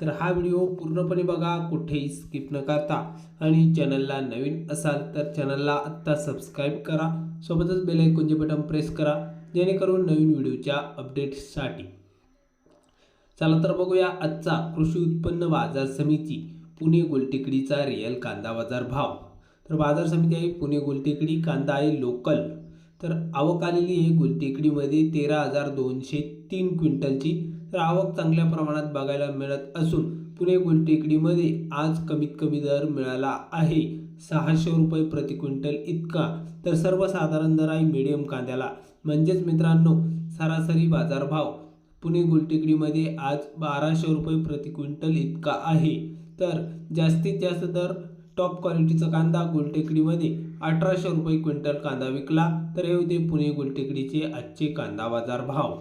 तर हा व्हिडिओ पूर्णपणे बघा कुठेही स्किप न करता. आणि चॅनलला नवीन असाल तर चॅनलला आत्ता सबस्क्राईब करा. सोबतच बेलायकॉनचे बटन प्रेस करा जेणेकरून नवीन व्हिडिओच्या अपडेट्ससाठी चला तर बघूया आजचा कृषी उत्पन्न बाजार समिती पुणे गोलटेकडीचा रिअल कांदा बाजार भाव. तर बाजार समिती आहे पुणे गोलटेकडी कांदा आहे लोकल तर आवक आलेली आहे गुलटेकडीमध्ये तेरा हजार दोनशे तीन क्विंटलची. तर आवक चांगल्या प्रमाणात बघायला मिळत असून पुणे गुलटेकडीमध्ये आज कमीत कमी दर मिळाला आहे. सहाशे रुपये प्रति क्विंटल इतका. तर सर्वसाधारण दर आहे मिडियम कांद्याला. म्हणजेच मित्रांनो सरासरी बाजारभाव पुणे गुलटेकडीमध्ये आज बाराशे रुपये प्रति क्विंटल इतका आहे. तर जास्तीत जास्त दर टॉप क्वालिटीचा कांदा गुलटेकडीमध्ये अठराशे रुपये क्विंटल कांदा विकला. तर हे होते पुणे गुलटेकडीचे आजचे कांदा बाजार भाव.